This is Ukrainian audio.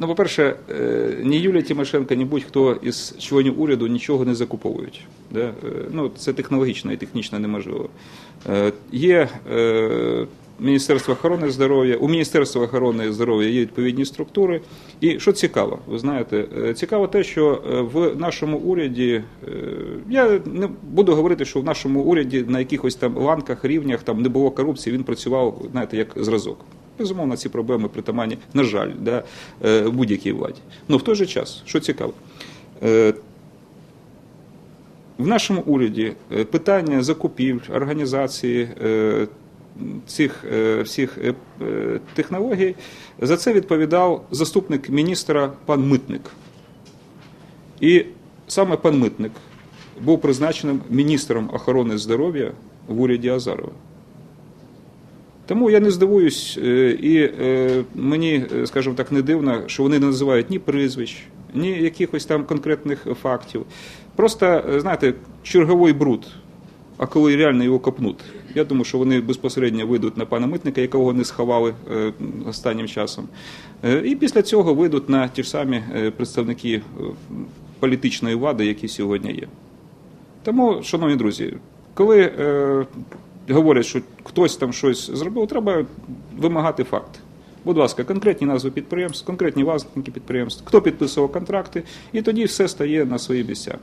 Ну, по-перше, е, ні Юлія Тимошенко, ні будь-хто із членів уряду нічого не закуповують. Да? Е, Ну, це технологічно і технічно неможливо. Е, Є Міністерство охорони здоров'я, у Міністерства охорони здоров'я є відповідні структури. І що цікаво, ви знаєте, цікаво те, що в нашому уряді, я не буду говорити, що в нашому уряді на якихось там ланках, рівнях там не було корупції, він працював, знаєте, як зразок. Безумовно, ці проблеми притаманні, на жаль, да, е, будь-якій владі. Ну в той же час, що цікаво, е, в нашому уряді е, питання закупівель, організації цих всіх технологій за це відповідав заступник міністра пан Митник. І саме пан Митник був призначеним міністром охорони здоров'я в уряді Азарова. Тому я не здивуюсь, е, і е, мені, е, скажімо так, не дивно, що вони не називають ні прізвищ, ні якихось там конкретних фактів. Просто, знаєте, черговий бруд. А коли реально його копнуть, я думаю, що вони безпосередньо вийдуть на пана митника, якого не сховали останнім часом. І після цього вийдуть на ті ж самі представники політичної влади, які сьогодні є. Тому, шановні друзі, коли говорять, що хтось там щось зробив, треба вимагати факти. Будь ласка, конкретні назви підприємств, конкретні власники підприємств, хто підписував контракти, і тоді все стає на свої місця.